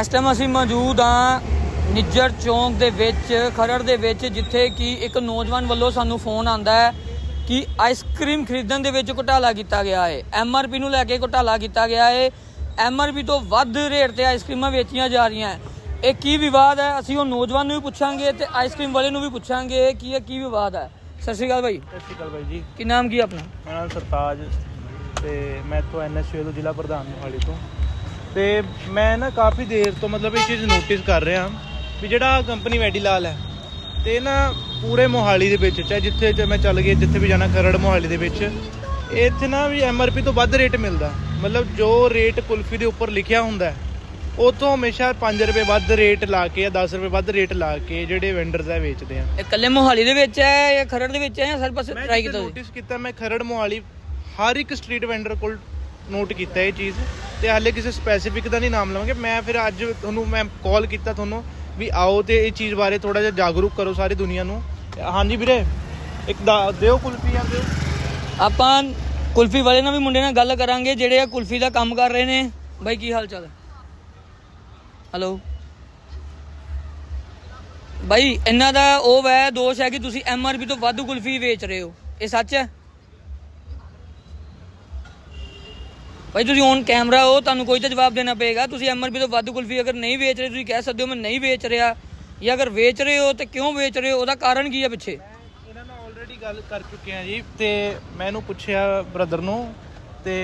ਇਸ ਟਾਈਮ ਅਸੀਂ ਮੌਜੂਦ ਹਾਂ ਨਿੱਜਰ ਚੌਂਕ ਦੇ ਵਿੱਚ ਖਰੜ ਦੇ ਵਿੱਚ ਜਿੱਥੇ ਕਿ ਇੱਕ ਨੌਜਵਾਨ ਵੱਲੋਂ ਸਾਨੂੰ ਫੋਨ ਆਂਦਾ ਹੈ ਕਿ ਆਈਸਕ੍ਰੀਮ ਖਰੀਦਣ ਦੇ ਵਿੱਚ ਘੁਟਾਲਾ ਕੀਤਾ ਗਿਆ ਹੈ। ਐਮਆਰਪੀ ਨੂੰ ਲੈ ਕੇ ਘੁਟਾਲਾ ਕੀਤਾ ਗਿਆ ਹੈ। ਐਮਆਰਪੀ ਤੋਂ ਵੱਧ ਰੇਟ ਤੇ ਆਈਸਕ੍ਰੀਮਾਂ ਵੇਚੀਆਂ ਜਾ ਰਹੀਆਂ ਹੈ। ਇਹ ਕੀ ਵਿਵਾਦ ਹੈ? ਅਸੀਂ ਉਹ ਨੌਜਵਾਨ ਨੂੰ ਵੀ ਪੁੱਛਾਂਗੇ ਤੇ ਆਈਸਕ੍ਰੀਮ ਵਾਲੇ ਨੂੰ ਵੀ ਪੁੱਛਾਂਗੇ ਕਿ ਇਹ ਕੀ ਵਿਵਾਦ ਹੈ। ਸਤਿ ਸ਼੍ਰੀ ਅਕਾਲ ਭਾਈ ਸਤਿ ਸ਼੍ਰੀ ਅਕਾਲ ਬਾਈ ਜੀ। ਕੀ ਨਾਮ ਕੀ ਆਪਣਾ? ਮੇਰਾ ਨਾਮ ਸਰਤਾਜ ਤੇ ਮੈਂ ਇੱਥੋਂ ਐਨਐਸਯੂ ਤੋਂ ਜ਼ਿਲ੍ਹਾ ਪ੍ਰਧਾਨ ਮੋਹਾਲੀ ਤੋਂ। ਤੇ ਮੈਂ ਨਾ ਕਾਫੀ ਦੇਰ ਤੋਂ ਮਤਲਬ ਇਹ ਚੀਜ਼ ਨੋਟਿਸ ਕਰ ਰਿਹਾ ਵੀ ਜਿਹੜਾ ਕੰਪਨੀ ਵੈਡੀਲਾਲ ਹੈ ਤੇ ਨਾ ਪੂਰੇ ਮੋਹਾਲੀ ਦੇ ਵਿੱਚ ਚਾਹੇ ਜਿੱਥੇ ਚ ਮੈਂ ਚੱਲ ਗਿਆ ਜਿੱਥੇ ਵੀ ਜਾਣਾ ਖਰੜ ਮੋਹਾਲੀ ਦੇ ਵਿੱਚ ਇੱਥੇ ਨਾ ਵੀ ਐਮਆਰਪੀ ਤੋਂ ਵੱਧ ਰੇਟ ਮਿਲਦਾ। ਮਤਲਬ ਜੋ ਰੇਟ ਕੁਲਫੀ ਦੇ ਉੱਪਰ ਲਿਖਿਆ ਹੁੰਦਾ ਹੈ, ਉਹ ਤੋਂ ਹਮੇਸ਼ਾ 5 ਰੁਪਏ ਵੱਧ ਰੇਟ ਲਾ ਕੇ ਜਾਂ 10 ਰੁਪਏ ਵੱਧ ਰੇਟ ਲਾ ਕੇ ਜਿਹੜੇ ਵੈਂਡਰਸ ਹੈ ਵੇਚਦੇ ਆ। ਇਹ ਇਕੱਲੇ ਮੋਹਾਲੀ ਦੇ ਵਿੱਚ ਹੈ ਜਾਂ ਖਰੜ ਦੇ ਵਿੱਚ ਹੈ ਜਾਂ ਸਾਰੇ ਪਾਸੇ ਟਰਾਈ ਨੋਟਿਸ ਕੀਤਾ ਮੈਂ ਖਰੜ ਮੋਹਾਲੀ ਹਰ ਇੱਕ ਸਟਰੀਟ ਵੈਂਡਰ ਕੋਲ ਨੋਟ ਕੀਤਾ ਇਹ ਚੀਜ਼ ਤੇ ਹਾਲੇ ਕਿਸੇ ਸਪੈਸੀਫਿਕ ਦਾ ਨਹੀਂ ਨਾਮ ਲਵਾਂਗੇ। ਮੈਂ ਫਿਰ ਅੱਜ ਤੁਹਾਨੂੰ ਮੈਂ ਕਾਲ ਕੀਤਾ ਤੁਹਾਨੂੰ ਵੀ ਆਓ ਤੇ ਇਹ ਚੀਜ਼ ਬਾਰੇ ਥੋੜਾ ਜਿਹਾ ਜਾਗਰੂਕ ਕਰੋ ਸਾਰੀ ਦੁਨੀਆ ਨੂੰ। ਹਾਂਜੀ ਵੀਰੇ, ਇੱਕ ਦਾ ਦਿਓ ਕੁਲਫੀ ਆ ਦਿਓ। ਆਪਾਂ ਕੁਲਫੀ ਵਾਲੇ ਨਾਲ ਵੀ ਮੁੰਡੇ ਨਾਲ ਗੱਲ ਕਰਾਂਗੇ, ਜਿਹੜੇ ਆ ਕੁਲਫੀ ਦਾ ਕੰਮ ਕਰ ਰਹੇ ਨੇ। ਬਾਈ, ਕੀ ਹਾਲ ਚਾਲ ਹੈ? ਹੈਲੋ ਬਾਈ ਇਹਨਾਂ ਦਾ ਉਹ ਹੈ ਦੋਸ਼ ਹੈ ਕਿ ਤੁਸੀਂ ਐਮਆਰਪੀ ਤੋਂ ਵੱਧ ਕੁਲਫੀ ਵੇਚ ਰਹੇ ਹੋ। ਇਹ ਸੱਚ ਹੈ? ਬਾਈ ਤੁਸੀਂ ਔਨ ਕੈਮਰਾ ਹੋ ਤੁਹਾਨੂੰ ਕੋਈ ਤਾਂ ਜਵਾਬ ਦੇਣਾ ਪਏਗਾ। ਤੁਸੀਂ ਐਮਆਰਪੀ ਤੋਂ ਵੱਧ ਕੁਲਫੀ ਅਗਰ ਨਹੀਂ ਵੇਚ ਰਹੇ, ਤੁਸੀਂ ਕਹਿ ਸਕਦੇ ਹੋ ਮੈਂ ਨਹੀਂ ਵੇਚ ਰਿਹਾ। ਜਾਂ ਅਗਰ ਵੇਚ ਰਹੇ ਹੋ ਤੇ ਕਿਉਂ ਵੇਚ ਰਹੇ ਹੋ? ਉਹਦਾ ਕਾਰਨ ਕੀ ਹੈ ਪਿੱਛੇ? ਇਹਨਾਂ ਨਾਲ ਆਲਰੇਡੀ ਗੱਲ ਕਰ ਚੁੱਕੇ ਆ ਜੀ ਤੇ ਮੈਂ ਇਹਨੂੰ ਪੁੱਛਿਆ ਬ੍ਰਦਰ ਨੂੰ ਤੇ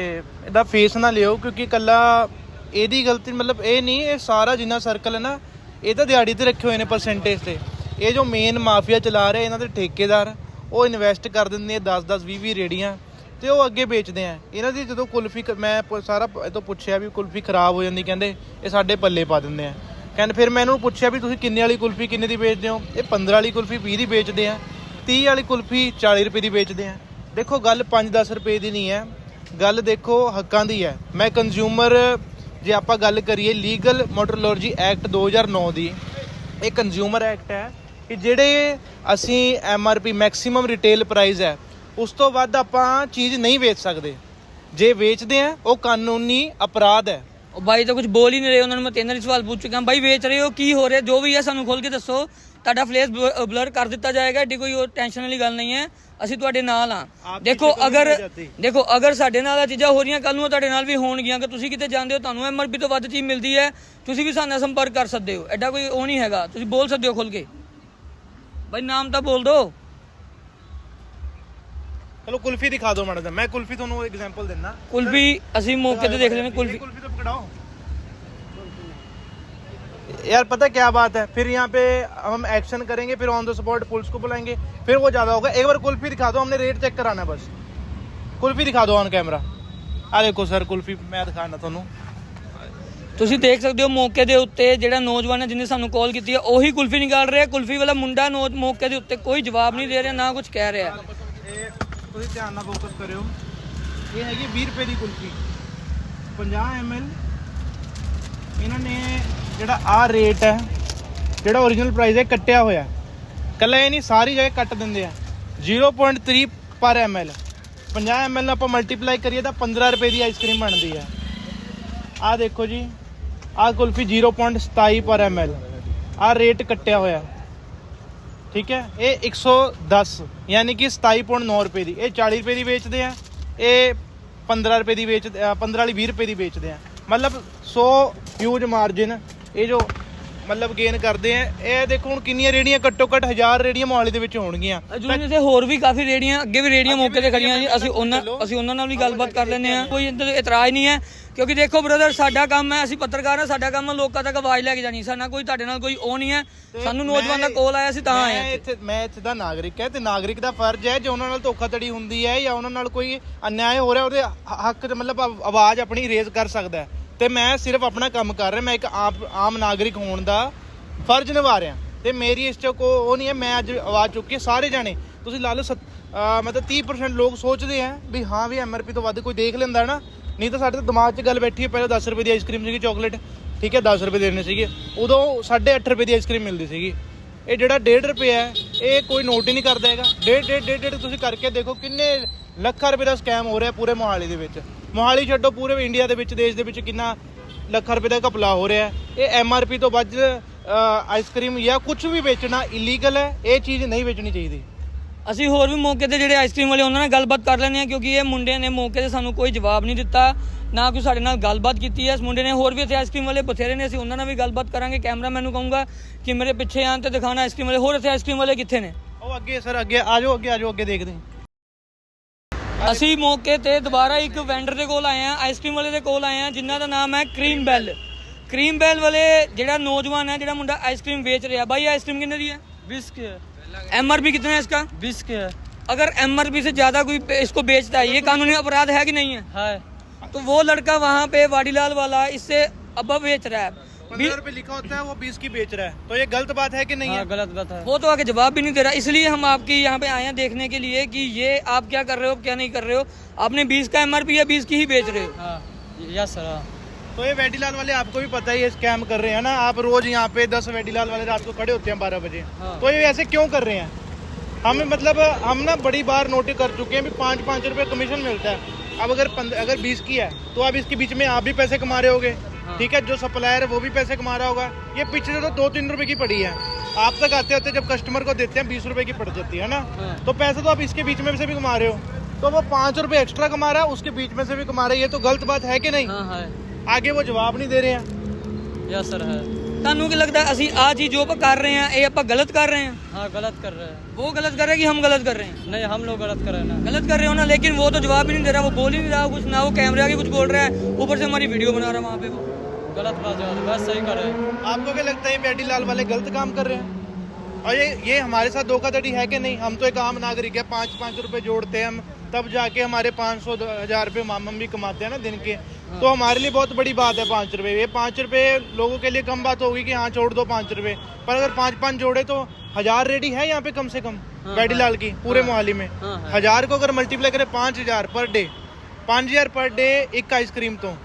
ਇਹਦਾ ਫੇਸ ਨਾ ਲਿਓ ਕਿਉਂਕਿ ਕੱਲਾ ਇਹਦੀ ਗਲਤੀ ਮਤਲਬ ਇਹ ਨਹੀਂ, ਇਹ ਸਾਰਾ ਜਿੰਨਾ ਸਰਕਲ ਹੈ ਨਾ, ਇਹ ਤਾਂ ਦਿਹਾੜੀ ਤੇ ਰੱਖੇ ਹੋਏ ਨੇ ਪਰਸੈਂਟੇਜ ਤੇ। ਇਹ ਜੋ ਮੇਨ ਮਾਫੀਆ ਚਲਾ ਰਹੇ, ਇਹਨਾਂ ਦੇ ਠੇਕੇਦਾਰ, ਉਹ ਇਨਵੈਸਟ ਕਰ ਦਿੰਦੇ ਆ 10 10 20 20 ਰੇੜੀਆਂ। ਤੇ ਉਹ ਅੱਗੇ ਵੇਚਦੇ ਆ। ਇਹਨਾਂ ਦੀ ਜਦੋਂ ਕੁਲਫੀ ਮੈਂ ਸਾਰਾ ਇਹ ਤੋਂ ਪੁੱਛਿਆ ਵੀ ਕੁਲਫੀ ਖਰਾਬ ਹੋ ਜਾਂਦੀ, ਕਹਿੰਦੇ ਇਹ ਸਾਡੇ ਪੱਲੇ ਪਾ ਦਿੰਦੇ ਆ। ਕਹਿੰਦੇ ਫਿਰ ਮੈਂ ਇਹਨਾਂ ਨੂੰ ਪੁੱਛਿਆ ਵੀ ਤੁਸੀਂ ਕਿੰਨੇ ਵਾਲੀ ਕੁਲਫੀ, ਕਿੰਨੇ ਦੀ ਵੇਚਦੇ ਹੋ? ਇਹ 15 ਵਾਲੀ ਕੁਲਫੀ 20 ਦੀ ਵੇਚਦੇ ਆ। 30 ਵਾਲੀ ਕੁਲਫੀ 40 ਰੁਪਏ ਦੀ ਵੇਚਦੇ ਆ। ਦੇਖੋ ਗੱਲ 5-10 ਰੁਪਏ ਦੀ ਨਹੀਂ ਹੈ। ਗੱਲ ਦੇਖੋ ਹੱਕਾਂ ਦੀ ਹੈ। ਮੈਂ ਕੰਜ਼ਿਊਮਰ ਜੇ ਆਪਾਂ ਗੱਲ ਕਰੀਏ ਲੀਗਲ ਮੋਟਰੋਲੋਜੀ ਐਕਟ 2009 ਦੀ, ਇਹ ਕੰਜ਼ਿਊਮਰ ਐਕਟ ਹੈ ਕਿ ਜਿਹੜੇ ਅਸੀਂ ਐਮਆਰਪੀ ਮੈਕਸਿਮਮ ਰਿਟੇਲ ਪ੍ਰਾਈਸ ਹੈ ਉਸ ਤੋਂ ਵੱਧ ਆਪਾਂ ਚੀਜ਼ ਨਹੀਂ ਵੇਚ ਸਕਦੇ। ਜੇ ਵੇਚਦੇ ਆ ਉਹ ਕਾਨੂੰਨੀ ਅਪਰਾਧ ਹੈ। ਉਹ ਬਾਈ ਤਾਂ ਕੁਝ ਬੋਲ ਹੀ ਨਹੀਂ ਰਹੇ ਉਹਨਾਂ ਨੂੰ ਮੈਂ ਤਿੰਨ ਵਾਰੀ ਸਵਾਲ ਪੁੱਛ ਚੁੱਕਾ ਬਾਈ ਵੇਚ ਰਹੇ ਹੋ ਕੀ ਹੋ ਰਿਹਾ? ਜੋ ਵੀ ਹੈ ਸਾਨੂੰ ਖੋਲ ਕੇ ਦੱਸੋ। ਤੁਹਾਡਾ ਫੇਸ ਬਲਰ ਕਰ ਦਿੱਤਾ ਜਾਏਗਾ ਏਡੀ ਕੋਈ ਟੈਨਸ਼ਨ ਵਾਲੀ ਗੱਲ ਨਹੀਂ ਹੈ। ਅਸੀਂ ਤੁਹਾਡੇ ਨਾਲ ਆ ਦੇਖੋ ਦੀ ਅਗਰ। ਦੇਖੋ ਅਗਰ ਸਾਡੇ ਨਾਲ ਇਹ ਚੀਜ਼ਾਂ ਹੋ ਰਹੀਆਂ ਕੱਲ ਨੂੰ ਤੁਹਾਡੇ ਨਾਲ ਵੀ ਹੋਣਗੀਆਂ। ਕਿ ਤੁਸੀਂ ਕਿਤੇ ਜਾਂਦੇ ਹੋ ਤੁਹਾਨੂੰ ਐਮਆਰਪੀ ਤੋਂ ਵੱਧ ਚੀਜ਼ ਮਿਲਦੀ ਹੈ। ਤੁਸੀਂ ਵੀ ਸਾਡੇ ਨਾਲ ਸੰਪਰਕ ਕਰ ਸਕਦੇ ਹੋ। ਐਡਾ ਕੋਈ ਉਹ ਨਹੀਂ ਹੈਗਾ। ਤੁਸੀਂ ਬੋਲ ਸਕਦੇ ਹੋ ਖੁੱਲ ਕੇ। ਬਾਈ ਨਾਮ ਤਾਂ ਬੋਲ ਦਿਓ। ਚਲੋ ਕੁਲਫੀ ਦਿਖਾ ਦਿਓ ਮਾੜਾ ਜਿਹਾ ਮੈਂ ਕੁਲਫੀ ਤੁਹਾਨੂੰ ਐਗਜ਼ਾਮਪਲ ਦਿੰਦਾ ਕੁਲਫੀ ਅਸੀਂ ਮੌਕੇ ਤੇ ਦੇਖ ਲੈਣੇ ਕੁਲਫੀ कुल्फी तो पकड़ाओ यार पता है क्या बात है फिर यहाँ पे हम एक्शन करेंगे फिर ऑन द स्पॉट पुलिस को बुलाएंगे फिर वो ज्यादा होगा एक बार कुल्फी दिखा दो हमने रेट चेक कराना है बस कुल्फी दिखा दो ऑन कैमरा आ देखो सर कुल्फी मैं दिखाना ਤੁਹਾਨੂੰ ਤੁਸੀਂ ਦੇਖ ਸਕਦੇ ਹੋ ਮੌਕੇ ਦੇ ਉੱਤੇ ਜਿਹੜਾ ਨੌਜਵਾਨ ਹੈ ਜਿਹਨੇ ਸਾਨੂੰ ਕਾਲ ਕੀਤੀ ਹੈ ਉਹੀ ਕੁਲਫੀ ਨਿਕਾਲ ਰਿਹਾ ਕੁਲਫੀ ਵਾਲਾ ਮੁੰਡਾ ਨੌ- ਮੌਕੇ ਦੇ ਉੱਤੇ ਕੋਈ ਜਵਾਬ ਨਹੀਂ ਦੇ ਰਿਹਾ ਨਾ ਕੁਝ ਕਹਿ ਰਿਹਾ ਇਹ ਤੁਸੀਂ ਧਿਆਨ ਨਾਲ ਫੋਕਸ ਕਰਿਓ। ਇਹ ਹੈਗੀ 20 ਰੁਪਏ ਦੀ ਕੁਲਫੀ। 50 ml ਇਹਨਾਂ ਨੇ ਜਿਹੜਾ ਆ ਰੇਟ ਹੈ, ਜਿਹੜਾ origignal ਪ੍ਰਾਈਸ ਹੈ ਕੱਟਿਆ ਹੋਇਆ ਕੱਲਾ ਇਹ ਨਹੀਂ, ਸਾਰੀ ਜਗ੍ਹਾ ਕੱਟ ਦਿੰਦੇ ਆ। 0.3 ਪਰ ml 50 ml ਨੂੰ ਆਪਾਂ ਮਲਟੀਪਲਾਈ ਕਰੀਏ ਤਾਂ 15 ਰੁਪਏ ਦੀ ਆਈਸਕ੍ਰੀਮ ਬਣਦੀ ਹੈ। ਆ ਦੇਖੋ ਜੀ ਆ ਕੁਲਫੀ 0.27 ਪਰ ml ਆ ਰੇਟ ਕੱਟਿਆ ਹੋਇਆ। ਠੀਕ ਹੈ? ਇਹ 110 ਯਾਨੀ ਕਿ 27.9 ਰੁਪਏ ਦੀ। ਇਹ 40 ਰੁਪਏ ਦੀ ਵੇਚਦੇ ਆ, ਇਹ 15 ਰੁਪਏ ਦੀ ਵੇਚ ਆ 15 ਵਾਲੀ 20 ਰੁਪਏ ਦੀ ਵੇਚਦੇ ਆ। ਮਤਲਬ 100 ਹਿਊਜ ਮਾਰਜਿਨ ਇਹ ਜੋ ਮਤਲਬ ਗੇਨ ਕਰਦੇ ਆ। ਇਹ ਦੇਖੋ ਹੁਣ ਕਿੰਨੀਆਂ ਰੇੜੀਆਂ ਘੱਟੋ ਘੱਟ 1000 ਰੇੜੀਆਂ ਮੋਹਾਲੀ ਦੇ ਵਿੱਚ ਹੋਣਗੀਆਂ। ਜੁਨੀ ਤੇ ਹੋਰ ਵੀ ਕਾਫੀ ਰੇੜੀਆਂ ਅੱਗੇ ਵੀ ਰੇੜੀਆਂ ਮੌਕੇ ਤੇ ਖੜੀਆਂ ਜੀ। ਅਸੀਂ ਉਹਨਾਂ। ਅਸੀਂ ਉਹਨਾਂ ਨਾਲ ਵੀ ਗੱਲਬਾਤ ਕਰ ਲੈਂਦੇ ਆ ਕੋਈ ਇੰਦਰ ਇਤਰਾਜ਼ ਨਹੀਂ ਹੈ ਕਿਉਂਕਿ ਦੇਖੋ ਬ੍ਰਦਰ ਸਾਡਾ ਕੰਮ ਹੈ ਅਸੀਂ ਪੱਤਰਕਾਰ ਹਾਂ ਸਾਡਾ ਕੰਮ ਹੈ ਲੋਕਾਂ ਤੱਕ ਆਵਾਜ਼ ਲੈ ਕੇ ਜਾਣੀ ਸਾਡਾ ਕੋਈ ਤੁਹਾਡੇ ਨਾਲ ਕੋਈ ਉਹ ਨਹੀਂ ਹੈ। ਸਾਨੂੰ ਨੌਜਵਾਨ ਦਾ ਕਾਲ ਆਇਆ ਸੀ ਤਾਂ ਆਏ ਮੈਂ ਹਾਂ ਇੱਥੇ ਮੈਂ ਇੱਥੇ ਦਾ ਨਾਗਰਿਕ ਹੈ ਤੇ ਨਾਗਰਿਕ ਦਾ ਫਰਜ਼ ਹੈ ਜੇ ਉਹਨਾਂ ਨਾਲ ਧੋਖਾਧੜੀ ਹੁੰਦੀ ਹੈ ਜਾਂ ਉਹਨਾਂ ਨਾਲ ਕੋਈ ਅਨਿਆਏ ਹੋ ਰਿਹਾ ਉਹਦੇ ਹੱਕ ਮਤਲਬ ਆਵ- ਆਵਾਜ਼ ਆਪਣੀ ਰੇਜ਼ ਕਰ ਸਕਦਾ ਹੈ। ਤੇ ਮੈਂ ਸਿਰਫ ਆਪਣਾ ਕੰਮ ਕਰ ਰਿਹਾ, ਮੈਂ ਇੱਕ ਆਪ, ਆਮ ਨਾਗਰਿਕ ਹੋਣ ਦਾ ਫਰਜ਼ ਨਿਭਾ ਰਿਹਾ। ਤੇ ਮੇਰੀ ਇਸ 'ਚ ਕੋ ਉਹ ਨਹੀਂ ਹੈ, ਮੈਂ ਅੱਜ ਆਵਾਜ਼ ਚੁੱਕੀ ਸਾਰੇ ਜਾਣੇ, ਤੁਸੀਂ ਲਾ ਲਓ ਸੱਤ- ਅਹ ਮਤਲਬ 30% ਲੋਕ ਸੋਚਦੇ ਆ ਵੀ ਹਾਂ ਵੀ ਐਮਆਰਪੀ ਤੋਂ ਵੱਧ ਕੋਈ ਦੇਖ ਲੈਂਦਾ ਨਾ, ਨਹੀਂ ਤਾਂ ਸਾਡੇ ਤਾਂ ਦਿਮਾਗ 'ਚ ਗੱਲ ਬੈਠੀ ਹੈ, ਪਹਿਲਾਂ 10 ਰੁਪਏ ਦੀ ਆਈਸਕ੍ਰੀਮ ਸੀਗੀ ਚਾਕਲੇਟ ਠੀਕ ਹੈ 10 ਰੁਪਏ ਦੇਣੇ ਸੀਗੇ, ਉਦੋਂ 8.5 ਰੁਪਏ ਦੀ ਆਈਸਕ੍ਰੀਮ ਮਿਲਦੀ ਸੀਗੀ। ਇਹ ਜਿਹੜਾ 1.5 ਰੁਪਏ ਹੈ, ਇਹ ਕੋਈ ਨੋਟ ਹੀ ਨਹੀਂ ਕਰਦਾ ਹੈਗਾ। 1.5 1.5 1.5 ਤੁਸੀਂ ਕਰਕੇ ਦੇਖੋ ਕਿੰਨੇ ਲੱਖਾਂ ਰੁਪਏ ਦਾ ਸਕੈਮ ਹੋ ਰਿਹਾ ਪੂਰੇ ਮੋਹਾਲੀ ਦੇ ਵਿੱਚ। ਮੋਹਾਲੀ ਛੱਡੋ ਪੂਰੇ ਇੰਡੀਆ ਦੇ ਵਿੱਚ ਦੇਸ਼ ਦੇ ਵਿੱਚ ਕਿੰਨਾ ਲੱਖਾਂ ਰੁਪਏ ਦਾ ਘਪਲਾ ਹੋ ਰਿਹਾ ਹੈ। ਇਹ ਐਮਆਰਪੀ ਤੋਂ ਵੱਧ ਆਈਸਕ੍ਰੀਮ ਜਾਂ ਕੁਝ ਵੀ ਵੇਚਣਾ ਇਲੀਗਲ ਹੈ ਇਹ ਚੀਜ਼ ਨਹੀਂ ਵੇਚਣੀ ਚਾਹੀਦੀ। ਅਸੀਂ ਹੋਰ ਵੀ ਮੌਕੇ ਤੇ ਜਿਹੜੇ ਆਈਸਕ੍ਰੀਮ ਵਾਲੇ ਉਹਨਾਂ ਨਾਲ ਗੱਲਬਾਤ ਕਰ ਲੈਂਦੇ ਹਾਂ ਕਿਉਂਕਿ ਇਹ ਮੁੰਡੇ ਨੇ ਮੌਕੇ ਤੇ ਸਾਨੂੰ ਕੋਈ ਜਵਾਬ ਨਹੀਂ ਦਿੱਤਾ ਨਾ ਕੋਈ ਸਾਡੇ ਨਾਲ ਗੱਲਬਾਤ ਕੀਤੀ ਹੈ। ਇਸ ਮੁੰਡੇ ਨੇ ਹੋਰ ਵੀ ਇੱਥੇ ਆਈਸਕ੍ਰੀਮ ਵਾਲੇ ਬਥੇਰੇ ਨੇ ਅਸੀਂ ਉਹਨਾਂ ਨਾਲ ਵੀ ਗੱਲਬਾਤ ਕਰਾਂਗੇ। ਕੈਮਰਾਮੈਨ ਨੂੰ ਕਹੂੰਗਾ ਕਿ ਮੇਰੇ ਪਿੱਛੇ ਆਣ ਤੇ ਦਿਖਾਣਾ ਆਈਸਕ੍ਰੀਮ ਵਾਲੇ ਹੋਰ ਇੱਥੇ ਆਈਸਕ੍ਰੀਮ ਵਾਲੇ ਕਿੱਥੇ ਨੇ? ਉਹ ਅੱਗੇ ਸਰ ਅੱਗੇ ਆ ਜਾਓ ਅੱਗੇ ਆ ਜਾਓ ਅੱਗੇ ਦੇਖਦੇ ਹਾਂ। ਅਸੀਂ ਮੌਕੇ ਤੇ ਦੁਬਾਰਾ ਇੱਕ ਵੈਂਡਰ ਦੇ ਕੋਲ ਆਏ ਆ ਆਈਸਕ੍ਰੀਮ ਵਾਲੇ ਦੇ ਕੋਲ ਆਏ ਆ ਜਿਨ੍ਹਾਂ ਦਾ ਨਾਮ ਹੈ ਕਰੀਮ ਬੈਲ ਕਰੀਮ ਬੈਲ ਵਾਲੇ ਜਿਹੜਾ ਨੌਜਵਾਨ ਹੈ ਜਿਹੜਾ ਮੁੰਡਾ ਆਈਸਕ੍ਰੀਮ ਵੇਚ ਰਿਹਾ ਬਾਈ ਆਈਸਕ੍ਰੀਮ ਕਿੰਨੇ ਦੀ ਹੈ? 20 की है एमआरपी कितना है इसका बीस की है अगर एमआरपी से ज्यादा कोई पे- ਹੈ बेचता है ये कानूनी अपराध है कि नहीं है है तो वो लड़का वहाँ पे वाडीलाल वाला इससे अब बेच पंद्रह रुपए लिखा होता है वो बीस की बेच रहा है। तो ये गलत बात है कि नहीं हाँ है? गलत बात है। वो तो आगे जवाब भी नहीं दे रहा। इसलिए हम आपकी यहाँ पे आए हैं देखने के लिए कि ये आप क्या कर रहे हो क्या नहीं कर रहे हो। आपने 20 का एमआरपी या 20 की ही बेच रहे हो? हाँ यस सर हाँ। तो ये वेडीलाल वाले आपको भी पता ही है स्कैम कर रहे हैं ना। आप रोज यहाँ पे दस वेडीलाल वाले रात को खड़े होते हैं बारह बजे। हाँ। तो ये ऐसे क्यों कर रहे हैं? हम मतलब हम ना बड़ी बार नोटिस कर चुके हैं भी पाँच पाँच रुपए कमीशन मिलता है। अब अगर पंद- अगर बीस की है तो अब इसके बीच में आप भी पैसे कमा रहे होगे। ठीक है जो सप्लायर है वो भी पैसे कमा रहा होगा। ये पिछले तो दो तीन रुपए की पड़ी है। आप तक आते होते जब कस्टमर को देते हैं बीस रुपए की पड़ जाती है ना? हाँ। तो पैसे तो आप इसके बीच में से भी कमा रहे हो। तो वो पाँच रुपए एक्स्ट्रा कमा रहा है उसके बीच में से भी कमा रहा है। ये तो गलत बात है कि नहीं? हाँ है। आगे वो जवाब नहीं दे रहे हैं। यस सर है। ਤੁਹਾਨੂੰ ਕੀ ਲੱਗਦਾ ਹੈ ਅਸੀਂ ਆ ਚੀਜ਼ ਜੋ ਆਪਾਂ ਕਰ ਰਹੇ ਹਾਂ ਇਹ ਆਪਾਂ ਗਲਤ ਕਰ ਰਹੇ हैं हाँ गलत कर रहे हैं वो गलत कर रहे हैं कि हम गलत कर रहे हैं नहीं हम लोग गलत कर रहे हैं ना गलत कर रहे हो ना लेकिन वो तो जवाब ही नहीं दे रहा वो बोल ही नहीं रहा कुछ ना वो कैमरे आगे कुछ बोल रहा है ऊपर से हमारी वीडियो बना रहा है वहाँ पे वो गलत बात है बस सही कर रहे हैं आपको क्या लगता है बेटी लाल वाले गलत काम कर रहे हैं और ये ये हमारे साथ धोखाधड़ी है कि नहीं हम तो एक आम नागरिक है पाँच पाँच रुपए जोड़ते हैं हम तब जाके हमारे पाँच सौ हजार रुपये माम हम भी कमाते हैं ना दिन के तो हमारे लिए बहुत बड़ी बात है पाँच रुपए ये पाँच रुपए लोगों के लिए कम बात होगी कि हाँ छोड़ दो पाँच रुपए पर अगर पाँच पाँच जोड़े तो हजार रेडी है यहाँ पे कम से कम बेटी लाल की पूरे मोहाली में हाँ, है। हजार को अगर मल्टीप्लाई करें पाँच हजार पर डे पाँच हजार पर डे एक आइसक्रीम तो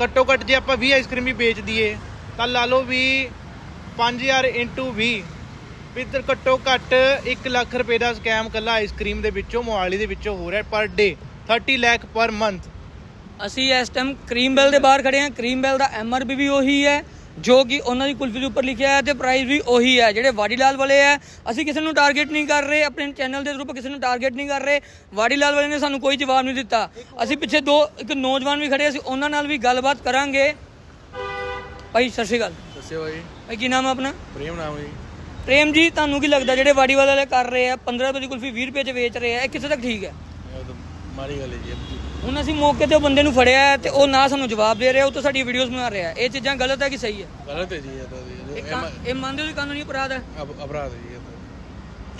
ਘੱਟੋ ਘੱਟ ਜੇ ਆਪਾਂ 20 ਆਈਸਕ੍ਰੀਮ ਵੀ ਵੇਚ ਦਈਏ ਤਾਂ ਲਾ ਲਓ ਵੀ 5000 ਇਨਟੂ 20 ਵੀ ਤੇ ਘੱਟੋ ਘੱਟ 1 ਲੱਖ ਰੁਪਏ ਦਾ ਸਕੈਮ ਕੱਲਾ ਆਈਸਕ੍ਰੀਮ ਦੇ ਵਿੱਚੋਂ ਮੋਹਾਲੀ ਦੇ ਵਿੱਚੋਂ ਹੋ ਰਿਹਾ ਪਰ ਡੇ 30 ਲੱਖ ਪਰ ਮੰਥ ਅਸੀਂ ਇਸ ਟਾਈਮ ਕਰੀਮ ਬੈਲ ਦੇ ਬਾਹਰ ਖੜੇ ਹਾਂ। ਕਰੀਮ ਬੈਲ ਦਾ ਐਮਆਰਪੀ ਵੀ ਉਹੀ ਹੈ ਜੋ ਕਿ ਉਹਨਾਂ ਦੀ ਕੁਲਫੀ ਦੇ ਉੱਪਰ ਲਿਖਿਆ ਹੈ ਤੇ ਪ੍ਰਾਈਸ ਵੀ ਉਹੀ ਹੈ। ਜਿਹੜੇ ਵਾਡੀਲਾਲ ਵਾਲੇ ਆ ਅਸੀਂ ਕਿਸੇ ਨੂੰ ਟਾਰਗੇਟ ਨਹੀਂ ਕਰ ਰਹੇ ਆਪਣੇ ਚੈਨਲ ਦੇ ਥਰੂ ਕਿਸੇ ਨੂੰ ਟਾਰਗੇਟ ਨਹੀਂ ਕਰ ਰਹੇ। ਵਾਡੀਲਾਲ ਵਾਲੇ ਨੇ ਸਾਨੂੰ ਕੋਈ ਜਵਾਬ ਨਹੀਂ ਦਿੱਤਾ। ਅਸੀਂ ਪਿੱਛੇ ਦੋ ਇੱਕ ਨੌਜਵਾਨ ਵੀ ਖੜੇ ਅਸੀਂ ਉਹਨਾਂ ਨਾਲ ਵੀ ਗੱਲਬਾਤ ਕਰਾਂਗੇ। ਭਾਈ ਸਤਿ ਸ਼੍ਰੀ ਅਕਾਲ। ਦੱਸਿਓ ਭਾਈ ਭਾਈ ਕੀ ਨਾਮ ਹੈ ਆਪਣਾ? ਪ੍ਰੇਮ ਨਾਮ ਜੀ। ਪ੍ਰੇਮ ਜੀ ਤੁਹਾਨੂੰ ਕੀ ਲੱਗਦਾ ਜਿਹੜੇ ਵਾਡੀਵਾਲ ਵਾਲੇ ਕਰ ਰਹੇ ਆ 15 ਰੁਪਏ ਦੀ ਕੁਲਫੀ 20 ਰੁਪਏ 'ਚ ਵੇਚ ਰਹੇ ਆ ਇਹ ਕਿੱਥੇ ਤੱਕ ਠੀਕ ਹੈ? ਮਾਰੀ ਗੱਲ ਜੀ ਹੁਣ ਅਸੀਂ ਮੌਕੇ ਤੇ ਉਹ ਬੰਦੇ ਨੂੰ ਫੜਿਆ ਹੈ ਤੇ ਉਹ ਨਾ ਸਾਨੂੰ ਜਵਾਬ ਦੇ ਰਿਹਾ ਉਹ ਤੋਂ ਸਾਡੀ ਵੀਡੀਓਜ਼ ਬਣਾ ਰਿਹਾ ਹੈ। ਇਹ ਚੀਜ਼ਾਂ ਗਲਤ ਹੈ ਕਿ ਸਹੀ ਹੈ? ਗਲਤ ਹੈ ਜੀ ਇਹ ਤਾਂ ਇਹ ਕਾ- ਇਹ ਮੰਨਦੇ ਹੋ ਕਿ ਕਾਨੂੰਨੀ ਅਪਰਾਧ ਹੈ? ਅਪਰਾਧ ਹੈ ਜੀ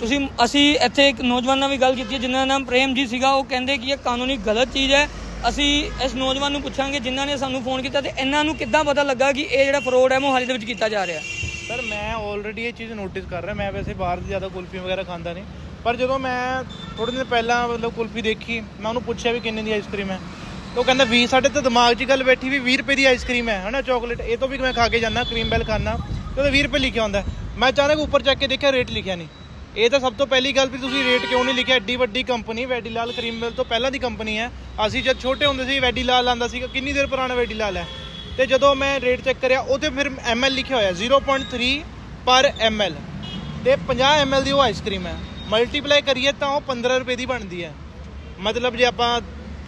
ਤੁਸੀਂ ਅਸੀਂ ਇੱਥੇ ਇੱਕ ਨੌਜਵਾਨ ਨਾਲ ਵੀ ਗੱਲ ਕੀਤੀ ਹੈ ਜਿਨ੍ਹਾਂ ਦਾ ਨਾਮ ਪ੍ਰੇਮ ਜੀ ਸੀਗਾ ਉਹ ਕਹਿੰਦੇ ਕਿ ਇਹ ਕਾਨੂੰਨੀ ਗਲਤ ਚੀਜ਼ ਹੈ। ਅਸੀਂ ਇਸ ਨੌਜਵਾਨ ਨੂੰ ਪੁੱਛਾਂਗੇ ਜਿਨ੍ਹਾਂ ਨੇ ਸਾਨੂੰ ਫੋਨ ਕੀਤਾ ਤੇ ਇਹਨਾਂ ਨੂੰ ਕਿੱਦਾਂ ਪਤਾ ਲੱਗਾ ਕਿ ਇਹ ਜਿਹੜਾ ਫਰੋਡ ਹੈ ਮੋਹਾਲੀ ਦੇ ਵਿੱਚ ਕੀਤਾ ਜਾ ਰਿਹਾ ਸਰ, ਮੈਂ ਆਲਰੇਡੀ ਇਹ ਚੀਜ਼ ਨੋਟਿਸ ਕਰ ਰਿਹਾ, ਮੈਂ ਵੈਸੇ ਬਾਹਰ ਦੀ ਜ਼ਿਆਦਾ ਕੁਲਫੀ ਵਗੈਰਾ ਖਾਂਦਾ ਨਹੀਂ। ਪਰ ਜਦੋਂ ਮੈਂ ਥੋੜੇ ਦਿਨ ਪਹਿਲਾਂ ਮਤਲਬ ਕੁਲਫੀ ਦੇਖੀ, ਮੈਂ ਉਹਨੂੰ ਪੁੱਛਿਆ ਵੀ ਕਿੰਨੇ ਦੀ ਆਈਸਕ੍ਰੀਮ ਹੈ। ਉਹ ਕਹਿੰਦਾ 20 ਸਾਡੇ ਤਾਂ ਦਿਮਾਗ 'ਚ ਗੱਲ ਬੈਠੀ ਵੀ 20 ਰੁਪਏ ਦੀ ਆਈਸਕ੍ਰੀਮ ਹੈ, ਹਨਾ ਚਾਕਲੇਟ ਇਹ ਤੋਂ ਵੀ ਮੈਂ ਖਾ ਕੇ ਜਾਂਦਾ ਕਰੀਮ ਬੈਲ ਖਾਣਾ ਤੇ ਉਹਦਾ 20 ਰੁਪਏ ਲਿਖਿਆ ਹੁੰਦਾ ਮੈਂ ਅਚਾਨਕ ਉੱਪਰ ਚੱਕ ਕੇ ਦੇਖਿਆ ਰੇਟ ਲਿਖਿਆ ਨਹੀਂ। ਇਹ ਤਾਂ ਸਭ ਤੋਂ ਪਹਿਲੀ ਗੱਲ ਵੀ ਤੁਸੀਂ ਰੇਟ ਕਿਉਂ ਨਹੀਂ ਲਿਖਿਆ? ਐਡੀ ਵੱਡੀ ਕੰਪਨੀ ਵੈਡੀ ਲਾਲ ਕਰੀਮ ਬੈਲ ਤੋਂ ਪਹਿਲਾਂ ਦੀ ਕੰਪਨੀ ਹੈ। ਅਸੀਂ ਜਦ ਛੋਟੇ ਹੁੰਦੇ ਸੀ ਵੈਡੀ ਲਾਲ ਆਂਦਾ ਸੀਗਾ, ਕਿੰਨੀ ਦੇਰ ਪੁਰਾਣਾ ਵੈਡੀ ਲਾਲ ਹੈ? ਤੇ ਜਦੋਂ ਮੈਂ ਰੇਟ ਚੈੱਕ ਕਰਿਆ ਉਹ ਤੇ ਫਿਰ ml ਲਿਖਿਆ ਹੋਇਆ 0.3 ਪਰ ml ਤੇ 50 ml ਦੀ ਉਹ ਆਈਸਕ੍ਰੀਮ ਹੈ ਮਲਟੀਪਲਾਈ ਕਰੀਏ ਤਾਂ ਉਹ 15 ਰੁਪਏ ਦੀ ਬਣਦੀ ਹੈ ਮਤਲਬ ਜੇ ਆਪਾਂ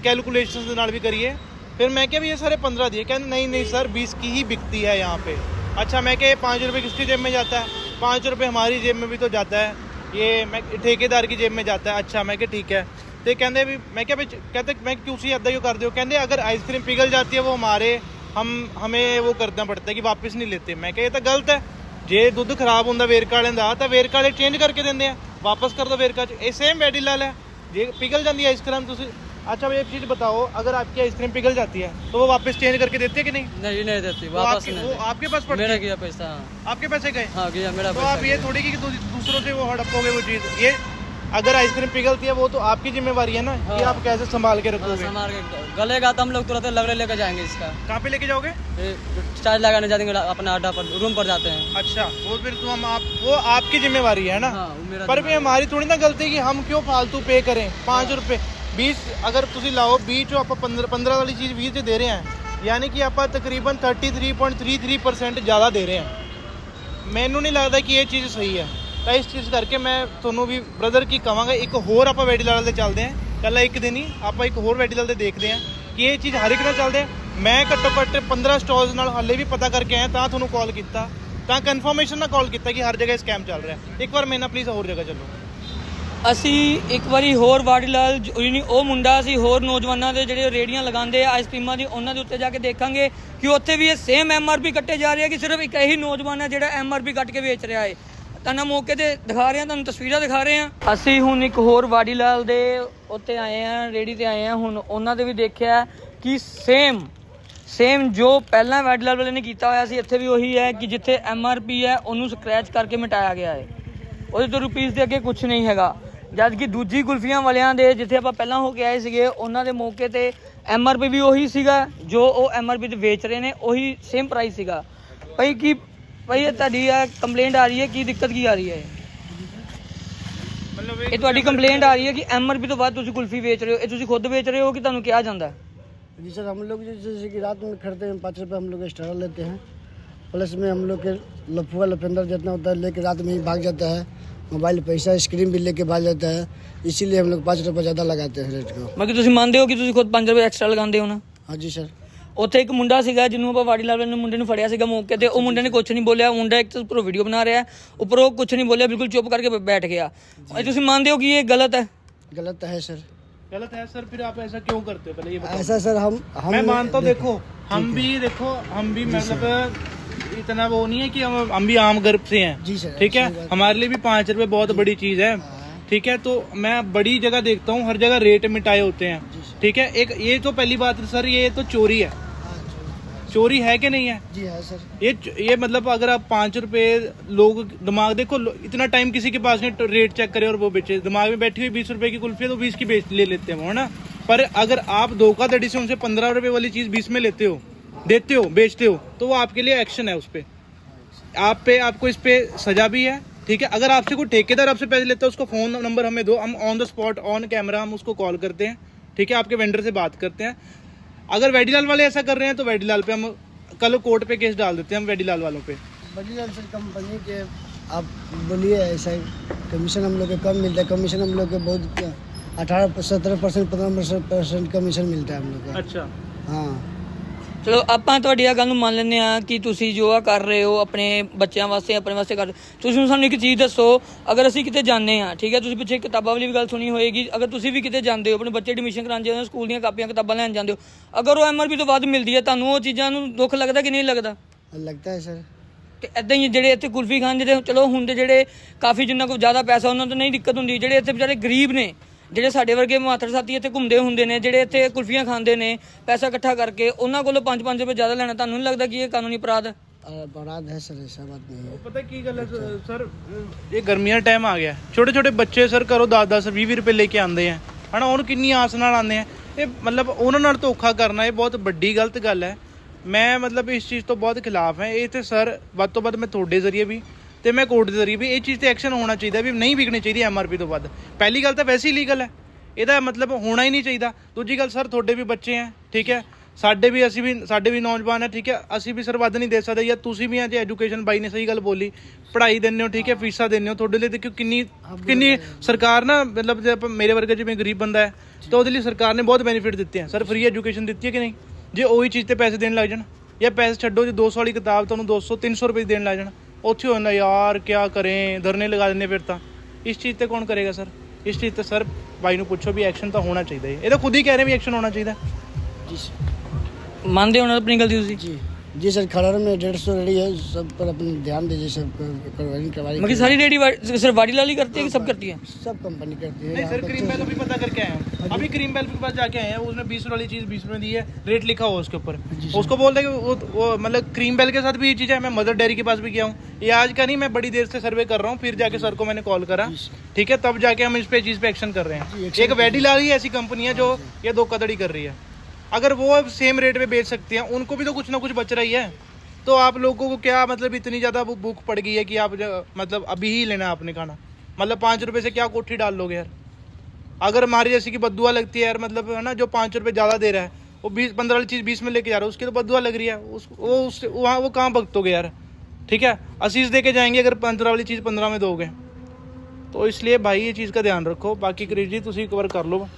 कैलकुलेशंस ਦੇ ਨਾਲ ਵੀ ਕਰੀਏ फिर मैं क्या भी ये सारे पंद्रह दिए कहते नहीं नहीं सर बीस की ही बिकती है यहाँ पे अच्छा मैं क्या ये पाँच रुपये किसकी जेब में जाता है पाँच रुपये हमारी जेब में भी तो जाता है ये मैं ठेकेदार की जेब में जाता है अच्छा मैं क्या ठीक है ਤੇ ਕਹਿੰਦੇ ਵੀ ਮੈਂ ਕਿਹਾ ਵੀ कहते मैं क्यों सी अदा क्यों कर दो कहते अगर आइसक्रीम पिघल जाती है वो हमारे हम हमें वो करना पड़ता है कि वापस नहीं लेते मैं क्या ये तो गलत है ਜੇ ਦੁੱਧ ਖਰਾਬ ਹੁੰਦਾ ਵੇਰਕਾ ਵਾਲਿਆਂ ਦਾ ਤਾਂ ਵੇਰਕਾ ਵਾਲੇ ਚੇਂਜ ਕਰਕੇ ਦਿੰਦੇ ਆ ਵਾਪਸ ਕਰ ਦੋ ਵੇਰਕਾ ਚ ਇਹ ਸੇਮ ਵੈਡੀਲਾਲ है ਜੇ पिघल जाती है आइसक्रीम ਤੁਸੀਂ अच्छा एक चीज बताओ अगर आपकी आइसक्रीम पिघल जाती है तो वो वापस चेंज करके देते हैं कि नहीं नहीं नहीं देती वो वापस आपके, नहीं वो देती। आपके पास पड़ती मेरा है गया पैसा हाँ आपके पैसे गए हाँ गया मेरा तो पैसा आप ये गया। थोड़ी कि दू- दूसरों से वो हड़पोगे वो चीज ये अगर आइसक्रीम पिघलती है वो तो आपकी जिम्मेवारी है ना कि हाँ। आप कैसे संभाल के हाँ, रखोगे संभाल के गलेगा तो हम लोग तुरंत लगड़े लेकर जाएंगे इसका कहाँ पे लेके जाओगे ये चार्ज लगाने जाएंगे अपना अड्डा पर रूम पर जाते हैं अच्छा वो फिर तो हम आप वो आपकी जिम्मेवारी है ना हाँ वो मेरा पर भी हमारी थोड़ी ना गलती कि हम क्यों फालतू पे करें पाँच रुपए बीस अगर ਤੁਸੀਂ ਲਾਓ 20 ਚੋਂ ਆਪਾਂ 15 15 ਵਾਲੀ ਚੀਜ਼ 20 ਚ ਦੇ ਰਹੇ ਹਾਂ ਯਾਨੀ ਕਿ ਆਪਾਂ ਤਕਰੀਬਨ 33.33% ਜ਼ਿਆਦਾ ਦੇ ਰਹੇ ਹਾਂ ਮੈਨੂੰ ਨਹੀਂ ਲੱਗਦਾ ਕਿ ਇਹ ਚੀਜ਼ ਸਹੀ ਹੈ ਤਾਂ ਇਸ ਚੀਜ਼ ਕਰਕੇ ਮੈਂ ਤੁਹਾਨੂੰ ਵੀ ਬ੍ਰਦਰ ਕੀ ਕਹਾਂਗਾ ਇੱਕ ਹੋਰ ਆਪਾਂ ਵੈਡੀ ਲਾਲ ਦੇ ਚੱਲਦੇ ਹਾਂ। ਕੱਲਾ ਇੱਕ ਦਿਨ ਹੀ ਆਪਾਂ ਇੱਕ ਹੋਰ ਵੈਡੀ ਲਾਲ ਦੇ ਦੇਖਦੇ ਹਾਂ ਕਿ ਇਹ ਚੀਜ਼ ਹਰ ਇੱਕ ਨਾਲ ਚੱਲਦੇ ਆ ਮੈਂ ਘੱਟੋ ਘੱਟ 15 ਸਟਾਲਸ ਨਾਲ ਹਾਲੇ ਵੀ ਪਤਾ ਕਰਕੇ ਆਇਆ, ਤਾਂ ਤੁਹਾਨੂੰ ਕਾਲ ਕੀਤਾ। ਤਾਂ ਕਨਫਰਮੇਸ਼ਨ ਨਾਲ ਕਾਲ ਕੀਤਾ ਕਿ ਹਰ ਜਗ੍ਹਾ ਸਕੈਮ ਚੱਲ ਰਿਹਾ ਇੱਕ ਵਾਰ ਮੇਰੇ ਨਾਲ ਪਲੀਜ਼ ਹੋਰ ਜਗ੍ਹਾ ਚੱਲੋ। ਅਸੀਂ ਇੱਕ ਵਾਰੀ ਹੋਰ ਵਾਡੀਲਾਲ ਲਾਲ ਯਾਨੀ ਉਹ ਮੁੰਡਾ ਅਸੀਂ ਹੋਰ ਨੌਜਵਾਨਾਂ ਦੇ ਜਿਹੜੇ ਰੇੜੀਆਂ ਲਗਾਉਂਦੇ ਆ ਆਈਸਕ੍ਰੀਮਾਂ ਦੀ, ਉਹਨਾਂ ਦੇ ਉੱਤੇ ਜਾ ਕੇ ਦੇਖਾਂਗੇ ਕਿ ਉੱਥੇ ਵੀ ਇਹ ਸੇਮ ਐਮਆਰਪੀ ਕੱਟੇ ਜਾ ਰਹੇ ਆ ਕਿ ਸਿਰਫ ਇੱਕ ਇਹੀ ਨੌਜਵਾਨ ਹੈ ਜਿਹੜਾ ਐਮਆਰਪੀ ਕੱਟ ਕੇ ਵੇਚ ਰਿਹਾ ਹੈ। ਤੁਹਾਨੂੰ ਮੌਕੇ ਤੇ ਦਿਖਾ ਰਹੇ ਹਾਂ, ਤੁਹਾਨੂੰ ਤਸਵੀਰਾਂ ਦਿਖਾ ਰਹੇ ਹਾਂ। ਅਸੀਂ ਹੁਣ ਇੱਕ ਹੋਰ ਵਾਡੀਲਾਲ ਦੇ ਉੱਤੇ ਆਏ ਹਾਂ ਰੇੜੀ ਤੇ ਆਏ ਹਾਂ। ਹੁਣ ਉਹਨਾਂ ਦੇ ਵੀ ਦੇਖਿਆ ਕਿ ਸੇਮ ਸੇਮ ਜੋ ਪਹਿਲਾਂ ਵਾਡੀਲਾਲ ਵਾਲੇ ਨੇ ਕੀਤਾ ਹੋਇਆ ਸੀ, ਇੱਥੇ ਵੀ ਉਹੀ ਹੈ ਕਿ ਜਿੱਥੇ ਐੱਮ ਆਰ ਪੀ ਹੈ, ਉਹਨੂੰ ਸਕ੍ਰੈਚ ਕਰਕੇ ਮਿਟਾਇਆ ਗਿਆ ਹੈ। ਉਹਦੇ ਤੋਂ ਰੁਪੀਸ ਦੇ ਅੱਗੇ ਕੁਝ ਨਹੀਂ ਹੈਗਾ। ਜਦ ਕਿ ਦੂਜੀ ਕੁਲਫੀਆਂ ਵਾਲਿਆਂ ਦੇ, ਜਿੱਥੇ ਆਪਾਂ ਪਹਿਲਾਂ ਹੋ ਕੇ ਆਏ ਸੀਗੇ, ਉਹਨਾਂ ਦੇ ਮੌਕੇ ਤੇ ਐੱਮ ਆਰ ਪੀ ਵੀ ਉਹੀ ਸੀਗਾ, ਜੋ ਉਹ ਐੱਮ ਆਰ ਪੀ ਤੇ ਵੇਚ ਰਹੇ ਨੇ, ਉਹੀ ਸੇਮ ਪ੍ਰਾਈਸ ਸੀਗਾ। ਭਾਈ ਕਿ ਭਾਈ ਇਹ ਤੁਹਾਡੀ ਆ ਕੰਪਲੇਂਟ ਆ ਰਹੀ ਹੈ ਕੀ ਦਿੱਕਤ ਕੀ ਆ ਰਹੀ ਹੈ ਮਤਲਬ ਇਹ ਤੁਹਾਡੀ ਕੰਪਲੇਂਟ ਆ ਰਹੀ ਹੈ ਕਿ ਐਮਆਰਪੀ ਤੋਂ ਬਾਅਦ ਤੁਸੀਂ ਕੁਲਫੀ ਵੇਚ ਰਹੇ ਹੋ ਇਹ ਤੁਸੀਂ ਖੁਦ ਵੇਚ ਰਹੇ ਹੋ ਕਿ ਤੁਹਾਨੂੰ ਕਿਹਾ ਜਾਂਦਾ ਹੈ जी सर हम लोग जैसे कि रात में खरीदते हैं पाँच रुपये हम लोग एक्स्ट्रा लेते हैं प्लस में हम लोग के लफुआ लफेंदर जितना होता है लेके रात में ही भाग जाता है मोबाइल पैसा स्क्रीन भी लेके भाग जाता है इसीलिए हम लोग पाँच रुपये ज़्यादा लगाते हैं रेट को ਬਾਕੀ ਤੁਸੀਂ ਮੰਨਦੇ ਹੋ ਕਿ ਤੁਸੀਂ ਖੁਦ 5 ਰੁਪਏ ਐਕਸਟਰਾ ਲਗਾਉਂਦੇ ਹੋ ਨਾ हाँ जी सर ਉੱਥੇ ਇੱਕ ਮੁੰਡਾ ਸੀਗਾ ਜਿਹਨੂੰ ਆਪਾਂ ਵਾੜੀ ਲਾਲ ਨੇ ਮੁੰਡੇ ਨੂੰ ਫੜਿਆ ਸੀਗਾ ਮੌਕੇ ਤੇ ਉਹ ਮੁੰਡੇ ਨੇ ਕੁਝ ਨਹੀਂ ਬੋਲਿਆ ਮੁੰਡਾ ਇੱਕ ਤਾਂ ਉੱਪਰੋਂ ਵੀਡੀਓ ਬਣਾ ਰਿਹਾ ਹੈ, ਉੱਪਰੋਂ ਕੁਝ ਨਹੀਂ ਬੋਲਿਆ ਬਿਲਕੁਲ ਚੁੱਪ ਕਰਕੇ ਬ- ਬੈਠ ਗਿਆ ਇਹ ਤੁਸੀਂ ਮੰਨਦੇ ਹੋ ਕਿ ਇਹ ਗਲਤ ਹੈ गलत है सर गलत है सर फिर आप ऐसा क्यों करते हो पहले ये बताओ ऐसा सर हम हम मैं मानता हूँ देखो हम भी देखो हम भी मतलब इतना वो नहीं है कि हम हम भी आम गर्भ से हैं जी सर ठीक है हमारे लिए भी पाँच रुपए बहुत बड़ी चीज है ठीक है तो मैं बड़ी जगह देखता हूँ हर जगह रेट मिटाए होते हैं ठीक है एक ये तो पहली बात सर ये तो चोरी है चोरी है कि नहीं है? जी है सर। ये ये मतलब अगर आप पाँच रुपए लोग दिमाग देखो लो- इतना टाइम किसी के पास नहीं तो रेट चेक करे और वो बेचे। दिमाग में बैठी हुई बीस रुपए की कुल्फी है तो बीस की बेच ले लेते हैं वो है ना? पर अगर आप धोखाधड़ी से उनसे पंद्रह रुपए वाली चीज़ बीस में लेते हो देते हो बेचते हो तो वो आपके लिए एक्शन है उस पे। आप पे आपको इस पे सजा भी है ठीक है? अगर आपसे कोई ठेकेदार आपसे पैसे लेता है उसको फ़ोन नंबर हमें दो हम on the spot on camera हम उसको कॉल करते हैं ठीक है? आपके वेंडर से बात करते हैं। अगर वेडीलाल वाले ऐसा कर रहे हैं तो वेडीलाल पे हम कल कोर्ट पे केस डाल देते हैं हम वेडीलाल वालों पे बजीलाल सर कंपनी के आप बोलिए ऐसा कमीशन हम लोग को कम मिलता है कमीशन हम लोग को बहुत अठारह सत्रह परसेंट पंद्रह परसेंट कमीशन मिलता है हम लोग का अच्छा हाँ ਚਲੋ ਆਪਾਂ ਤੁਹਾਡੀ ਆ ਗੱਲ ਨੂੰ ਮੰਨ ਲੈਂਦੇ ਆ ਕਿ ਤੁਸੀਂ ਜੋ ਆ ਕਰ ਰਹੇ ਹੋ ਆਪਣੇ ਬੱਚਿਆਂ ਵਾਸਤੇ ਆਪਣੇ ਵਾਸਤੇ ਕਰ ਤੁਸੀਂ ਸਾਨੂੰ ਇੱਕ ਚੀਜ਼ ਦੱਸੋ ਅਗਰ ਅਸੀਂ ਕਿਤੇ ਜਾਂਦੇ ਆ ਠੀਕ ਹੈ ਤੁਸੀਂ ਪਿੱਛੇ ਕਿਤਾਬਾਂ ਵਾਲੀ ਵੀ ਗੱਲ ਸੁਣੀ ਹੋਏਗੀ ਅਗਰ ਤੁਸੀਂ ਵੀ ਕਿਤੇ ਜਾਂਦੇ ਹੋ ਆਪਣੇ ਬੱਚੇ ਐਡਮਿਸ਼ਨ ਕਰਾਉਣ ਜਾਂਦੇ ਹੋ ਸਕੂਲ ਦੀਆਂ ਕਾਪੀਆਂ ਕਿਤਾਬਾਂ ਲੈਣ ਜਾਂਦੇ ਹੋ ਅਗਰ ਉਹ ਐਮਆਰਪੀ ਤੋਂ ਵੱਧ ਮਿਲਦੀ ਹੈ ਤੁਹਾਨੂੰ ਉਹ ਚੀਜ਼ਾਂ ਨੂੰ ਦੁੱਖ ਲੱਗਦਾ ਕਿ ਨਹੀਂ ਲੱਗਦਾ? ਲੱਗਦਾ ਹੈ ਸਰ। ਤੇ ਐਦਾਂ ਹੀ ਜਿਹੜੇ ਇੱਥੇ ਕੁਲਫੀ ਖਾਨ ਜਿਹੜੇ ਚਲੋ ਹੁੰਦੇ ਜਿਹੜੇ ਕਾਫੀ ਜਿੰਨਾ ਕੋ ਜ਼ਿਆਦਾ ਪੈਸਾ ਉਹਨਾਂ ਤੋਂ ਨਹੀਂ ਦਿੱਕਤ ਹੁੰਦੀ ਜਿਹੜੇ ਇੱਥੇ ਵਿਚਾਰੇ ਗਰੀਬ ਨੇ ਜਿਹੜੇ ਸਾਡੇ ਵਰਗੇ ਮਾਤਰ ਸਾਥੀ ਇੱਥੇ ਘੁੰਮਦੇ ਹੁੰਦੇ ਨੇ ਜਿਹੜੇ ਇੱਥੇ ਕੁਲਫੀਆਂ ਖਾਂਦੇ ਨੇ ਪੈਸਾ ਇਕੱਠਾ ਕਰਕੇ ਉਹਨਾਂ ਕੋਲੋਂ 5-5 ਰੁਪਏ ਜ਼ਿਆਦਾ ਲੈਣਾ ਤੁਹਾਨੂੰ ਨਹੀਂ ਲੱਗਦਾ ਕਿ ਇਹ ਕਾਨੂੰਨੀ ਅਪਰਾਧ ਹੈ अपराध है सर ऐसा बात नहीं है पता है की गल है सर ਇਹ ਗਰਮੀਆਂ ਟਾਈਮ ਆ ਗਿਆ ਛੋਟੇ ਛੋਟੇ ਬੱਚੇ ਸਰ ਘਰੋਂ 10 10 20 ਰੁਪਏ ਲੈ ਕੇ ਆਉਂਦੇ ਆ ਹਨਾ ਉਹਨੂੰ ਕਿੰਨੀ ਆਸ ਨਾਲ ਆਉਂਦੇ ਆ ਇਹ ਮਤਲਬ ਉਹਨਾਂ ਨਾਲ ਧੋਖਾ ਕਰਨਾ ਇਹ ਬਹੁਤ ਵੱਡੀ ਗਲਤ ਗੱਲ ਹੈ ਮੈਂ ਮਤਲਬ ਇਸ ਚੀਜ਼ ਤੋਂ ਬਹੁਤ ਖਿਲਾਫ ਹਾਂ ਇਹ ਤੇ ਸਰ ਵੱਧ ਤੋਂ ਵੱਧ ਮੈਂ ਤੁਹਾਡੇ ਜ਼ਰੀਏ ਵੀ ਤੇ ਮੈਂ ਕੋਰਟ ਦੇ ਜ਼ਰੀਏ ਵੀ ਇਹ ਚੀਜ਼ ਤੇ ਐਕਸ਼ਨ ਹੋਣਾ ਚਾਹੀਦਾ ਵੀ ਨਹੀਂ ਵਿਕਣੀ ਚਾਹੀਦੀ ਐਮਆਰਪੀ ਤੋਂ ਵੱਧ। ਪਹਿਲੀ ਗੱਲ ਤਾਂ ਵੈਸੇ ਹੀ ਲੀਗਲ ਹੈ। ਇਹਦਾ ਮਤਲਬ ਹੋਣਾ ਹੀ ਨਹੀਂ ਚਾਹੀਦਾ। ਦੂਜੀ ਗੱਲ, ਸਰ, ਤੁਹਾਡੇ ਵੀ ਬੱਚੇ ਆ, ਠੀਕ ਹੈ? ਸਾਡੇ ਵੀ ਅਸੀਂ ਵੀ, ਸਾਡੇ ਵੀ ਨੌਜਵਾਨ ਹੈ ਠੀਕ ਹੈ? ਅਸੀਂ ਵੀ ਸਰ ਵੱਧ ਨਹੀਂ ਦੇ ਸਕਦੇ ਜਾਂ ਤੁਸੀਂ ਵੀ ਆ ਜੇ ਐਜੂਕੇਸ਼ਨ ਬਾਈ ਨੇ ਸਹੀ ਗੱਲ ਬੋਲੀ, ਪੜ੍ਹਾਈ ਦਿੰਦੇ ਹੋ, ਠੀਕ ਹੈ? ਫੀਸਾਂ ਦਿੰਦੇ ਹੋ। ਤੁਹਾਡੇ ਲਈ ਦੇਖੋ ਕਿੰਨੀ ਕਿੰਨੀ ਸਰਕਾਰ ਨਾ, ਮਤਲਬ ਜੇ ਆਪਾਂ ਮੇਰੇ ਵਰਗਾ ਜਿਵੇਂ ਗਰੀਬ ਬੰਦਾ ਹੈ, ਤਾਂ ਉਹਦੇ ਲਈ ਸਰਕਾਰ ਨੇ ਬਹੁਤ ਬੈਨੀਫਿਟ ਦਿੱਤੇ ਆ। ਸਰ ਫ੍ਰੀ ਐਜੂਕੇਸ਼ਨ ਦਿੱਤੀ ਹੈ ਕਿ ਨਹੀਂ? ਜੇ ਉਹੀ ਚੀਜ਼ ਤੇ ਪੈਸੇ ਦੇਣ ਲੱਗ ਜਾਣ ਜਾਂ ਪੈਸੇ ਛੱਡੋ, ਜੇ 200 ਵਾਲੀ ਕਿਤਾਬ ਤੁਹਾਨੂੰ 200 300 ਰੁਪਏ ਦੇਣ ਲੱਗ ਜਾਣ ਉੱਥੇ ਹੁੰਦਾ ਯਾਰ ਕਿਆ ਕਰੇ? ਧਰਨੇ ਲਗਾ ਦਿੰਦੇ ਫਿਰ ਤਾਂ। ਇਸ ਚੀਜ਼ ਤੇ ਕੌਣ ਕਰੇਗਾ ਸਰ? ਇਸ ਚੀਜ਼ ਤੇ ਸਰ ਭਾਈ ਨੂੰ ਪੁੱਛੋ ਵੀ ਐਕਸ਼ਨ ਤਾਂ ਹੋਣਾ ਚਾਹੀਦਾ ਹੈ ਇਹ ਤਾਂ ਖੁਦ ਹੀ ਕਹਿ ਰਹੇ ਵੀ ਐਕਸ਼ਨ ਹੋਣਾ ਚਾਹੀਦਾ। ਜੀ ਮੰਨਦੇ ਹੋਣਾ ਨਾ ਆਪਣੀ ਗਲਤੀ ਤੁਸੀਂ? ਜੀ। जी सर खरड़ में डेढ़ सौ रेडी है सब पर अपने ध्यान दीजिए सब करवाई करवाई ਮगर सारी रेडी सर वाड़ी लाली करती है कि सब करती है? सब कंपनी करती है नहीं सर क्रीम बेल अभी पता करके आए हैं। अभी क्रीम बेल के पास जाके आए हैं उसने बीस वाली चीज़ बीस में दी है रेट लिखा हुआ उसके ऊपर। उसको बोल दे कि वो, वो मतलब क्रीम बेल के साथ भी ये चीज़ है मैं मदर डेयरी के पास भी गया हूँ। ये आज का नहीं मैं बड़ी देर से सर्वे कर रहा हूँ फिर जाके सर को मैंने कॉल करा। ठीक है तब जाके हम इस पे चीज़ पे एक्शन कर रहे हैं। एक वेडीलाल ही। ऐसी कंपनी है जो ये धोखाधड़ी कर रही है। अगर वो सेम रेट पे बेच सकती हैं, उनको भी तो कुछ ना कुछ बच रही है तो आप लोगों को क्या मतलब इतनी ज़्यादा भूख पड़ गई है कि आप मतलब अभी ही लेना है आपने खाना। मतलब पाँच रुपये से क्या कोठी डाल लोगे यार? अगर हमारी जैसी की बदुआ लगती है यार मतलब है ना, जो पाँच रुपये ज़्यादा दे रहा है, वो बीस, पंद्रह वाली चीज़ बीस में लेके जा रहा है, उसकी तो बदुआ लग रही है। उस, वो उस वहाँ, वो कहाँ भगतोगे यार? ठीक है? असीस दे के जाएँगे अगर पंद्रह वाली चीज़ पंद्रह में दोगे। तो इसलिए भाई ये चीज़ का ध्यान रखो, बाकी क्रेज जी तुम कवर कर लो।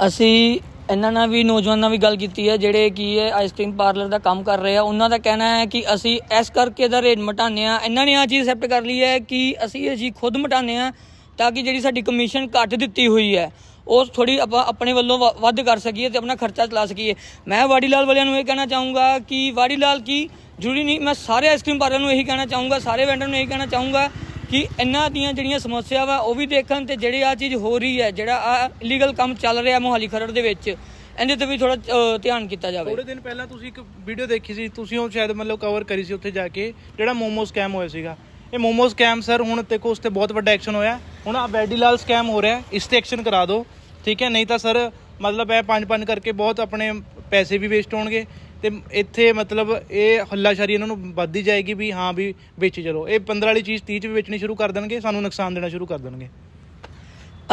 ਅਸੀਂ ਇਹਨਾਂ ਨਾਲ ਵੀ, ਨੌਜਵਾਨਾਂ ਨਾਲ ਵੀ ਗੱਲ ਕੀਤੀ ਹੈ, ਜਿਹੜੇ ਕੀ ਹੈ ਆਈਸਕ੍ਰੀਮ ਪਾਰਲਰ ਦਾ ਕੰਮ ਕਰ ਰਹੇ ਆ, ਉਹਨਾਂ ਦਾ ਕਹਿਣਾ ਹੈ ਕਿ ਅਸੀਂ ਇਸ ਕਰਕੇ ਦਾ ਰੇਟ ਮਟਾਉਂਦੇ ਆ ਇਹਨਾਂ ਨੇ ਆ ਚੀਜ਼ ਐਕਸੈਪਟ ਕਰ ਲਈ ਹੈ ਕਿ ਅਸੀਂ ਇਹ ਚੀਜ਼ ਖੁਦ ਮਟਾਉਂਦੇ ਆ ਤਾਂ ਕਿ ਜਿਹੜੀ ਸਾਡੀ ਕਮਿਸ਼ਨ ਘੱਟ ਦਿੱਤੀ ਹੋਈ ਹੈ, ਉਹ ਥੋੜੀ ਆਪਾਂ ਆਪਣੇ ਵੱਲੋਂ ਵ- ਵੱਧ ਕਰ ਸਕੀਏ ਤੇ ਆਪਣਾ ਖਰਚਾ ਚਲਾ ਸਕੀਏ। ਮੈਂ ਵਾੜੀ ਲਾਲ ਵਾਲਿਆਂ ਨੂੰ ਇਹ ਕਹਿਣਾ ਚਾਹੂੰਗਾ ਕਿ ਵਾੜੀ ਲਾਲ ਕੀ, ਜ਼ਰੂਰੀ ਨਹੀਂ, ਮੈਂ ਸਾਰੇ ਆਈਸਕ੍ਰੀਮ ਪਾਰਲਰ ਨੂੰ ਇਹੀ ਕਹਿਣਾ ਚਾਹੂੰਗਾ, ਸਾਰੇ ਵੈਂਡਰ ਨੂੰ ਇਹੀ ਕਹਿਣਾ ਚਾਹੂੰਗਾ ਕਿ ਇਹਨਾਂ ਦੀਆਂ ਜਿਹੜੀਆਂ ਸਮੱਸਿਆ ਵਾ ਉਹ ਵੀ ਦੇਖਣ ਤੇ ਜਿਹੜੀ ਆ ਚੀਜ਼ ਹੋ ਰਹੀ ਹੈ, ਜਿਹੜਾ ਆ ਇਲੀਗਲ ਕੰਮ ਚੱਲ ਰਿਹਾ ਮੋਹਾਲੀ ਖਰੜ ਦੇ ਵਿੱਚ, ਇਹਦੇ ਤੇ ਵੀ ਥੋੜਾ ਧਿਆਨ ਕੀਤਾ ਜਾਵੇ। ਥੋੜੇ ਦਿਨ ਪਹਿਲਾਂ ਤੁਸੀਂ ਇੱਕ ਵੀਡੀਓ ਦੇਖੀ ਸੀ, ਤੁਸੀਂ ਉਹ ਸ਼ਾਇਦ ਮਤਲਬ ਕਵਰ ਕਰੀ ਸੀ ਉੱਥੇ ਜਾ ਕੇ, ਜਿਹੜਾ ਮੋਮੋ ਸਕੈਮ ਹੋਇਆ ਸੀਗਾ। ਇਹ ਮੋਮੋ ਸਕੈਮ ਸਰ ਹੁਣ ਦੇਖੋ ਉਸ ਤੇ ਬਹੁਤ ਵੱਡਾ ਐਕਸ਼ਨ ਹੋਇਆ। ਹੁਣ ਆ ਵੈਡੀਲਾਲ ਸਕੈਮ ਹੋ ਰਿਹਾ, ਇਸ ਤੇ ਐਕਸ਼ਨ ਕਰਾ ਦਿਓ। ਠੀਕ ਹੈ, ਨਹੀਂ ਤਾਂ ਸਰ ਮਤਲਬ ਇਹ ਪੰਜ ਪੰਜ ਕਰਕੇ ਬਹੁਤ ਆਪਣੇ ਪੈਸੇ ਵੀ ਵੇਸਟ ਹੋਣਗੇ। ਤੇ ਇੱਥੇ ਮਤਲਬ ਇਹ ਹੱਲਾਸ਼ਾਰੀ ਇਹਨਾਂ ਨੂੰ ਵੱਧਦੀ ਜਾਏਗੀ ਵੀ ਹਾਂ ਵੀ ਵੇਚੀ ਚਲੋ। ਇਹ 15 ਵਾਲੀ ਚੀਜ਼ 30 ਚ ਵੀ ਵੇਚਣੀ ਸ਼ੁਰੂ ਕਰ ਦੇਣਗੇ ਸਾਨੂੰ ਨੁਕਸਾਨ ਦੇਣਾ ਸ਼ੁਰੂ ਕਰ ਦੇਣਗੇ।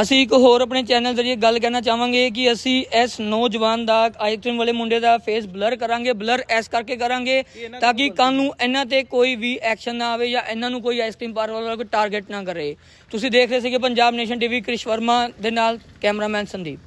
ਅਸੀਂ ਇੱਕ ਹੋਰ ਆਪਣੇ ਚੈਨਲ ਜ਼ਰੀਏ ਗੱਲ ਕਹਿਣਾ ਚਾਹਾਂਗੇ ਕਿ ਅਸੀਂ ਇਸ ਨੌਜਵਾਨ ਦਾ ਆਈਸਕ੍ਰੀਮ ਵਾਲੇ ਮੁੰਡੇ ਦਾ ਫੇਸ ਬਲਰ ਕਰਾਂਗੇ ਬਲਰ ਐਸ ਕਰਕੇ ਕਰਾਂਗੇ ਤਾਂ ਕਿ ਕੱਲ ਨੂੰ ਇਹਨਾਂ ਤੇ ਕੋਈ ਵੀ ਐਕਸ਼ਨ ਨਾ ਆਵੇ ਜਾਂ ਇਹਨਾਂ ਨੂੰ ਕੋਈ ਆਈਸਕ੍ਰੀਮ ਪਾਰਲਰ ਵਾਲਾ ਕੋਈ ਟਾਰਗੇਟ ਨਾ ਕਰੇ। ਤੁਸੀਂ ਦੇਖ ਰਹੇ ਸੀਗੇ ਪੰਜਾਬ ਨੇਸ਼ਨ ਟੀਵੀ ਕ੍ਰਿਸ਼ ਵਰਮਾ ਦੇ ਨਾਲ ਕੈਮਰਾਮੈਨ ਸੰਦੀਪ।